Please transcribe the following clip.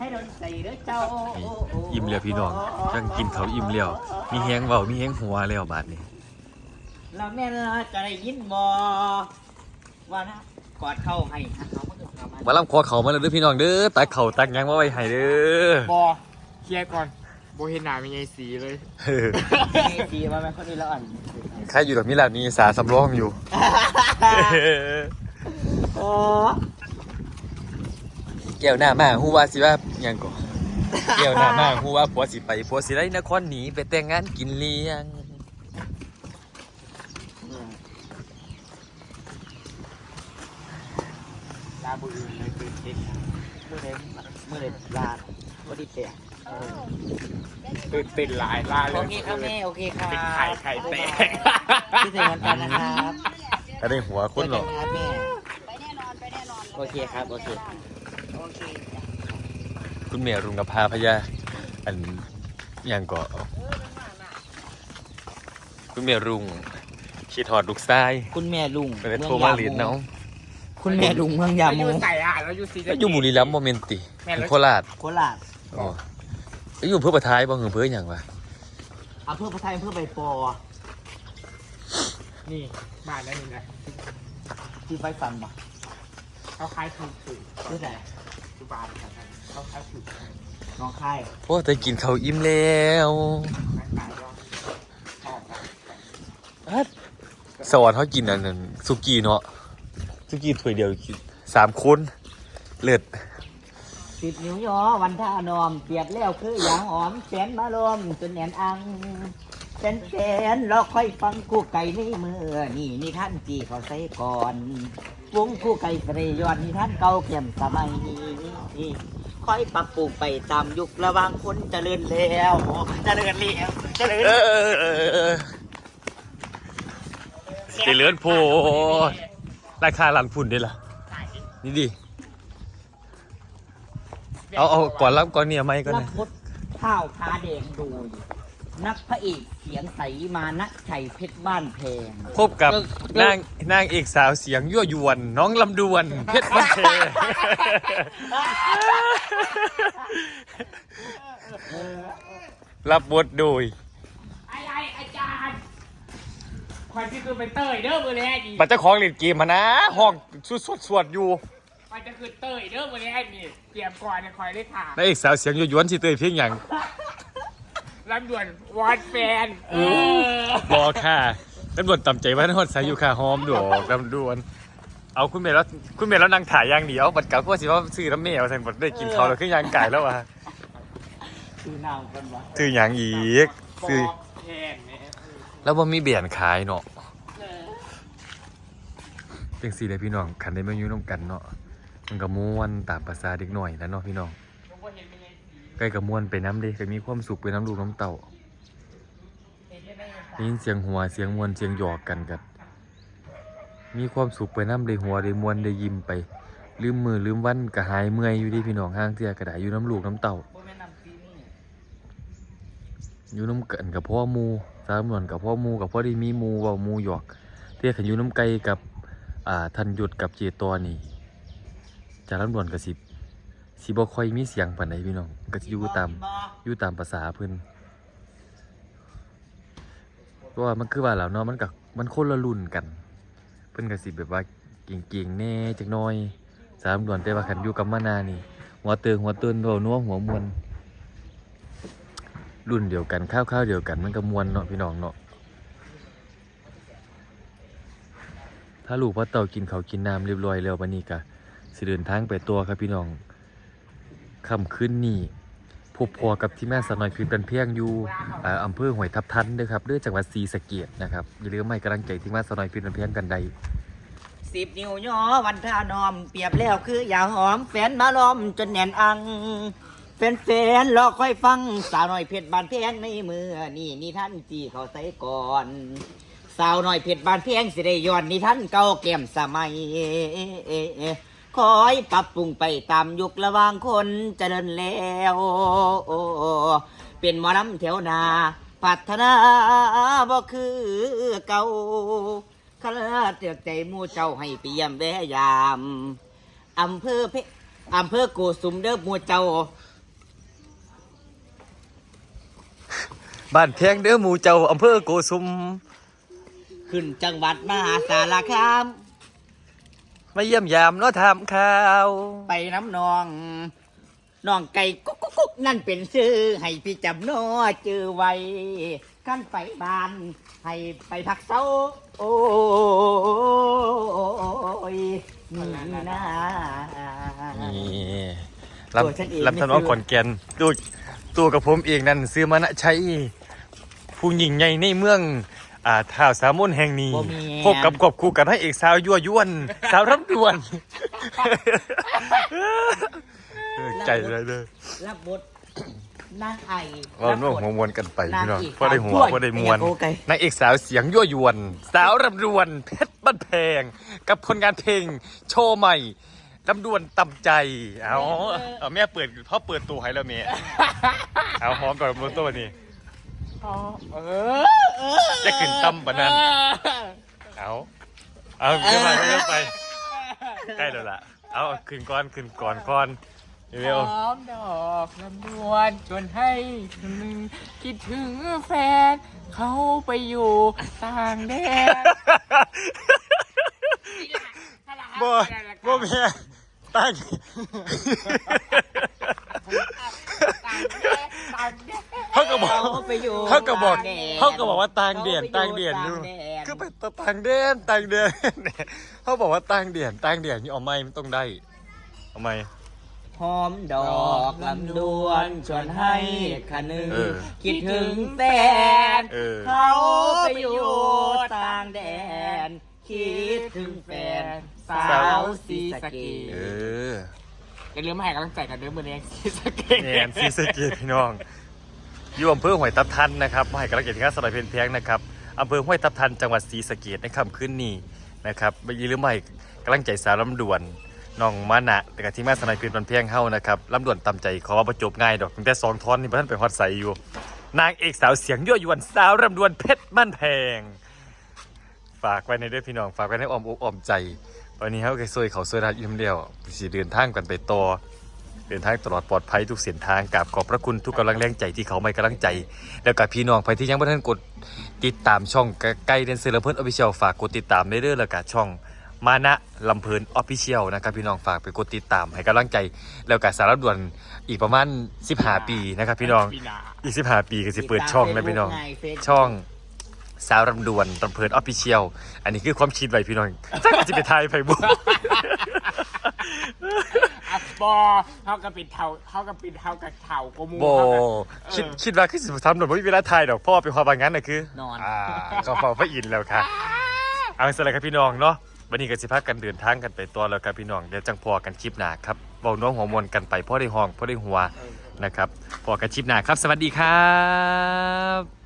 ให้โดนใส่เด้อเจ้าอิ่มแล้วพี่น้องจังกินเขาวอิ่มแล้วมีแฮงเบามีแฮงหัวแล้วบาดนี้แล้วแม่จะได้ยินบ่ว่านะกอดเข้าให้ฮะเขาก็เอามามาลำคอเขามาแล้วเด้อพี่น้องเด้อตักเขาตักหยังมาไว้ให้เด้อ บอเคลียร์ก่อนโบเห็นหนาเป็นไงสีเลยเออให้ดีว่าแม่คนนี้แล้วอ่อนใครอยู่ดอกมีลาดมีสาสำรองอยู่ โอ้ แก้วหน้ามาฮู้ว่าสิว่าหยังก่อแก้วหน้ามาฮู้ว่าผัวสิไปผัวสิได้นครหนีไปแต่งงานกินเลี้ยงลาบุอื่นเลยคือเช็คเมื่อไรเมื่อไรลาวันที่แปดตื่นเต้นหลายลาเลยโอเคครับแม่โอเคครับเป็นไข่ไข่แตกพี่ถึงวันกันนะครับอันนี้หัวคุณหรอกเจอกันครับแม่ไปแน่นอนไปแน่นอนโอเคครับโอเคโอเคจ้ะคุณเมียรุงกับพาพยาอันหยังก่อคุณเมียรุงขีดหอดลูกทรายคุณแม่ลุงไปเลยโทรมาหลีดเนาะคุณแม่ลุงเมืองยาอมูยู่ใส่อะแล้วอยู่สีแล้วอยู่บุรีรัมย์โมเมนติแม่นอยู่แล้วโคราชโคราชอ๋อแล้วอยู่อำเพื่อประท้ายบ่เหือเพื่อหยังวะอำเภอพระไทยอำเภอใบปอ นี่บ้านนั่นนี่นะที่ไฟฟันบ่เขาคล้ายถูกถูกชื่อไห นทุบ้านครับเขาคล้ายถูกน้องค่โอ้แต่กินเขาวอิ่มแล้วคล้ายตาก็ชอบนะสวรรค์เขากินอันนั้นสุกี้เนาะสุกี้ถ้วยเดียวกินสามคนเลิศสิบนิ้วยอวันท่านอมเปียบแล้วคืออยางหอมแสนมาลมจนแหนอัง แสนแสนรอคอยฟังคู่ไก่ในมือนี่นี่ท่านจีเขาใส่ก่อนวงคู่ไก่กรยอนนี่ท่านเก่าเข็มสมัยนี้ค่อยปรับปรุงไปตามยุคระวางคนเจริญแล้วเจริญแล้วเจริญเออเออเออเออเจริญโพราคาลันพุ่นได้ล่ะนี่ดิเอาเอาก่อนรับก่อนเนี่ยไม่ก่อนนันะข้าวพาแดงดย นักพระเอกเสียงใสมานะชัยเพชรบ้านแพงพบกับนางนางเอกสาวเสียงยั่วยวน น้องลำดวน เพชรบันเทรับบทโดยไอ้ไอ้อาจารย์คอยที่คือเป็นเต้ยเด้อมือแรกนี่ปัจเจ้าของเล่นเกมมานะห้องสวดสวดสวดอยู่มันจะคือเต้ยเด้อมือแรกนี่เตรียมก่อนเนี่ยคอยได้ถามนางเอกสาวเสียงยั่วยวนสิเตยเพียงอย่าง ลำด่วนวอนแฟนเออรอค่ะตำรวจต่ำใจว่าทอดสายอยู่ค่ะหอมดอกลำดวนเอาคุณเมย์แล้วคุณเมย์แล้วนางถ่ายอย่างเดียวบัดเก่าก็สิว่าซื้อน้ำเมย์เอาใส่บัดได้กินเขาวแล้วขึ้นยางไก่แล้วว่ะคือนาวกันวะซื้ออย่างอีกซื้อแทนเนี่ยแล้วว่ามีเบียนขายเนาะเป็นสีเลยพี่น้องขันได้มาอยู่น้ำกันเนาะมันก็ม่วนตามภาษาเด็กหน่อยแล้วเนาะพี่น้อง ไงสีใกล้กับมวนไปน้ำเด้ก็มีความสุขไปน้ำลูกน้ำเต่านได้ยินเสียงหัวเสียงมวนเสียงหยอกกันกันมีความสุขไปน้ำได้หัวได้มวนได้ยิ้มไปลืมมือลืมวันก็หายเมื่อยอยู่ดีพี่น้องห้างเทียกระดาอยู่น้ำลูกน้ำเต่าอยู่น้ำเกันกับพ่อหมูสามนวนกับพ่อหมูกับพ่อได้มีหมูเว่าหมูหยอกเทียขันอยู่น้ำไก่กับอ่าทันหยุดกับเจตอนี่จากลำดวนกับสิบ สิบ่ค่อยมีเสียงปานใดพี่น้องก็สิอยู่ตามอยู่ตามภาษาเพิ่นเพราะว่ามันคือว่าแล้วเนาะมันกับมันคนละรุ่นกัน เพิ่นก็สิแบบว่าเก่งๆแน่จักหน่อยสามด่วนแต่ว่าคันอยู่กับมานานี่ หัวเติงหัวเตือนหัวนัวหัวมวนรุ่นเดียวกันข้าวๆเดียวกันมันก็มวนเนาะพี่น้องเนาะถ้าลูกพ่อเต่ากินเขากินน้ำเรียบร้อยแล้ววันนี้ก็สิเดินทางไปตัวครับพี่น้อง ค่ำคืนนี้พบพอกับที่แม่สาวน้อยคือเป็นเพียงอยู่อออำเภอห้วยทับทันเด้อครับเด้วยจังหวัดศรีสะเกษนะครับอย่าลืมให้กำลังใจที่แม่สาวน้อยคือเป็นเพียงกันใดสิบนิ้วย่อวันท่านอมเปรียบแล้วคืออย่าหอมแฟนมาล้อมจนแหนนอังแฟนแฟนๆรอค่อยฟังสาวน้อยเพชรบานเพียงในมือนี่นี่ท่านจีเขาใส่ก่อนสาวน้อยเพชรบานเพียงสิได้ย้อนนี่ท่านเก่าแก้มสมัย คอยปรับปรุงไปตามยุคระหว่างคนจเจริญแล้วเป็นหมอลำแถวนาพัฒนาบ่คือเก่าคลาดเตือกใจมู่เจ้าให้เปี่ยมแวยามอำเภอเพอำเภอโกสุมเด้อมู่เจ้า บ้านแพงเด้อมู่เจ้าอำเภอโกสุม ขึ้นจังหวัดมหาสารคาม มาเยี่ยมยามเนาะถามข่าวไปน้ำนองน้องไก่กุ๊กกุ๊กกุ๊กนั่นเป็นชื่อให้พี่จำนอเจอไว้ขั้นไปบ้าน ให้ไปพักเศร้าโอ้ยนี่นะนี่ตัวฉันเองรับนี่ถนอคือขอนแก่นตัวตัวกับผมเองนั่นซื้อมานะใช้ผู้หญิงใหญ่ในเมือง อ่าท่าวสามนแห่งนี้บ่มี พบกับกบคู่กันให้เอกสาวยั่วยวน สาวรำดวนเออใจเลยเลยรับบทนางไอว่ารัน่วงบทหัวมวนกันไปพี่น้องนางเอกพอได้หัวสาวพอได้มวนเป็นอย่างโอไก่นางเอกสาวเสียงยั่วยวน สาวรำดวนเพชรบ้านแพง กับผลงานเพลงโชว์ใหม่รำดวนตำใจเอาเอาแม่เปิดพ่อเปิดตัวให้แล้วแม่เอาหอมก่อนบนตัวนี้อ๋อเออเออ จะขึ้นตั้มปะนั้นเอาเอาเรื่อไปเรื่อไปใกล้แล้วล่ะเอาขึ้นก่อนขึ้นก่อนก่อนเร็วหอมดอกลำดวนชวนให้คนหนึ่งคิดถึงแฟน เขาไปอยู่ต่างแดนๆบ่บ่แม่ตั้ง ไปอยู่เขาก็บอกต่งแดนเขาก็บอกว่าต่างเดียนเขาต่างไปเดียนอยู่ต่างแดนคือไปต่างเดียนต่างเดียนเขาบอกว่าต่างเดียนต่างเดียนนี่เอาไม้มันต้องได้เอาไม้หอมดอกลำดวนชวนให้ขนึงเออคิดถึงแฟนเออ เขาไปอยู่ต่างแดน คิดถึงแฟนสาวสีสะเกเอษออย่าลืมมาให้กำลังใจกันด้วยมือนี้ซีสะเกตแนนซีสะเกตพี่น้อง อยู่อำเภอห้วยทับทันนะครับมาให้กำลังใจที่ข้าสลายเพลินเพลงนะครับอำเภอห้วยทับทันจังหวัดศรีสะเกษในค่ำคืนนี้นะครับอย่าลืมมาให้กำลังใจสาวลำดวนน้องมานะแต่กับที่มาสลายเพลินเพลงเฮานะครับลำดวนตำใจขอว่าประจบง่ายดอกตั้งแต่สองท่อนนี่ท่านไปฮอดใสอยู่ นางเอกสาวเสียงยั่วยวนสาวลำดวนเพชรบ้านแพง ฝากไว้ในด้อพี่น้องฝากไว้ในอ้อมอกอ้อมใจ วันนี้เขาเคยซวยเขาซวยรัดยิ้มเดียวสิเดินทางกันไปต่อ เดินทางตลอดปลอดภัยทุกเส้นทางกับขอบพระคุณทุกกำลังแรงใจที่เขาไม่กำลังใจ แล้วกับพี่น้องไปที่ยังไม่ทันกดติดตามช่องไกลเดนเซอร์เพิ่นออฟฟิเชียลฝากกดติดตามได้เด้อแล้วกับช่องมานะลำเพลินออฟฟิเชียลนะครับพี่น้องฝากไปกดติดตามให้กำลังใจ แล้วกับสารด่วนอีกประมาณ15ปีนะครับพี่น้องปีหนาอีก15ปีก็สิเปิดช่องนะพี่น้องติดตาม Facebook ช่อง สาวรำดวนรำเพลินออฟฟิเชียลอันนี้คือความคิดไว้พี่น้องจักจะไปทายไผบุอัปบอเขากับปิดเท่าเขากับปิดเท่ากับเท่ากูมูโบเขากับคิดคิดว่าคือสิทำหน่อยไม่มีเวลาถ่ายดอกเพราะว่อเป็นความบางงั้นน่ะคือนอนอ่าก็เฝ้าพระอินทร์แล้วค่ะ เอาสละครับพี่น้องเนาะวันนี้ก็สิพากันเดินทางกันไปตัวแล้วครับพี่น้องเดี๋ยวจังพอกันคลิปหน้าครับเบาน้องหัวมวลกันไปพ่อได้ห้องพ่อได้หัวนะครับพอกันคลิปหน้าครับ สวัสดีครับ